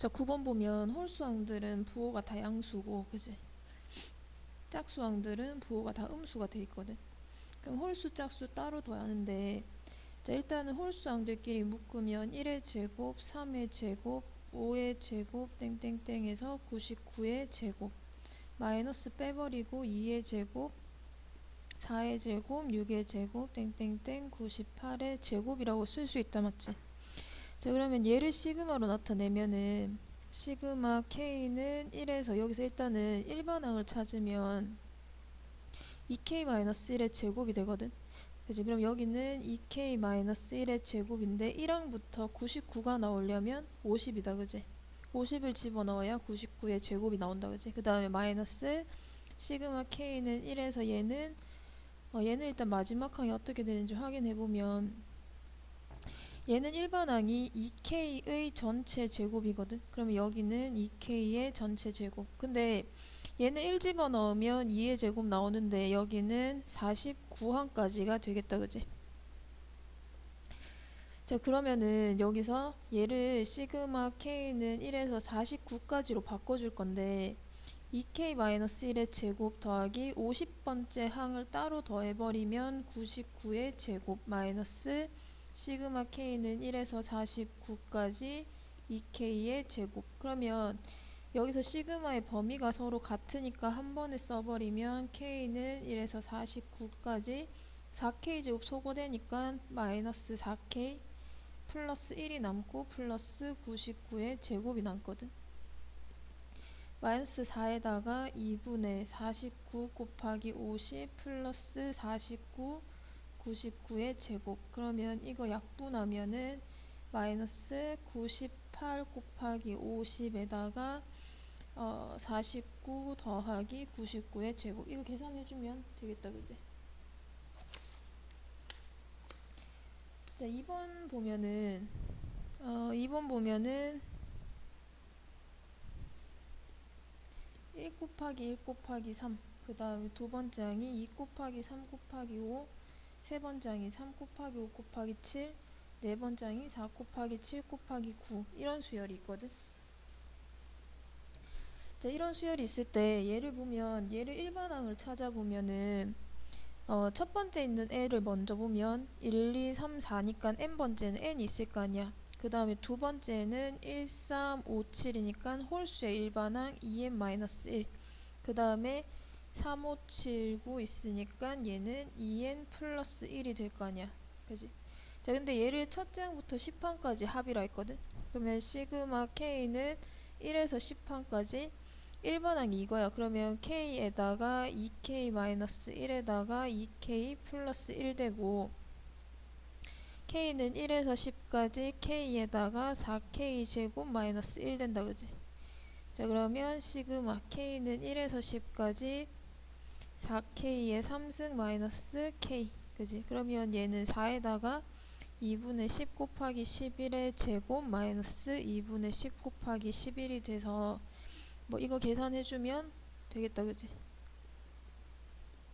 자, 9번 보면 홀수항들은 부호가 다 양수고, 그지? 짝수항들은 부호가 다 음수가 돼 있거든. 그럼 홀수, 짝수 따로 더하는데, 자, 일단은 홀수항들끼리 묶으면 1의 제곱, 3의 제곱, 5의 제곱, 땡땡땡에서 99의 제곱. 마이너스 빼버리고 2의 제곱, 4의 제곱, 6의 제곱, 땡땡땡, 98의 제곱이라고 쓸 수 있다, 맞지? 자, 그러면 얘를 시그마로 나타내면은 시그마 k는 1에서 여기서 일단은 일반항을 찾으면 2k-1의 제곱이 되거든. 그치? 그럼 여기는 2k-1의 제곱인데 1항부터 99가 나오려면 50이다. 그지? 50을 집어넣어야 99의 제곱이 나온다. 그지? 그 다음에 마이너스 시그마 k는 1에서 얘는 어, 얘는 일단 마지막 항이 어떻게 되는지 확인해 보면 얘는 일반항이 2k의 전체 제곱이거든. 그러면 여기는 2k의 전체 제곱. 근데 얘는 1 집어넣으면 2의 제곱 나오는데 여기는 49항까지가 되겠다. 그지? 자 그러면은 여기서 얘를 시그마 k는 1에서 49까지로 바꿔줄 건데 2k-1의 제곱 더하기 50번째 항을 따로 더해버리면 99의 제곱 마이너스 시그마 k는 1에서 49까지 2k의 제곱. 그러면 여기서 시그마의 범위가 서로 같으니까 한 번에 써버리면 k는 1에서 49까지 4k 제곱 소거되니까 마이너스 4k 플러스 1이 남고 플러스 99의 제곱이 남거든. 마이너스 4에다가 2분의 49 곱하기 50 플러스 49 99의 제곱. 그러면 이거 약분하면은 마이너스 98 곱하기 50에다가 어, 49 더하기 99의 제곱. 이거 계산해주면 되겠다 그지? 자 2번 보면은 어, 2번 보면은 1 곱하기 1 곱하기 3그 다음에 두 번째 항이 2 곱하기 3 곱하기 5 세 번째 항이 3 곱하기 5 곱하기 7, 네 번째 항이 4 곱하기 7 곱하기 9 이런 수열이 있거든. 자 이런 수열이 있을 때 얘를 보면 얘를 일반항을 찾아보면은 어, 첫 번째 있는 애를 먼저 보면 1, 2, 3, 4니까 n번째는 n이 있을 거 아니야. 그 다음에 두 번째는 1, 3, 5, 7이니까 홀수의 일반항 2n-1. 그 다음에 3, 5, 7, 9 있으니까 얘는 2n 플러스 1이 될 거 아니야. 그지? 자, 근데 얘를 첫째 항부터 10항까지 합이라 했거든? 그러면 시그마 k는 1에서 10항까지 1번항이 이거야. 그러면 k에다가 2k-1에다가 2k 플러스 1 되고 k는 1에서 10까지 k에다가 4k 제곱 마이너스 1 된다. 그지? 자 그러면 시그마 k는 1에서 10까지 4k의 3승 마이너스 k. 그지? 그러면 얘는 4에다가 2분의 10 곱하기 11의 제곱 마이너스 2분의 10 곱하기 11이 돼서 뭐 이거 계산해주면 되겠다 그지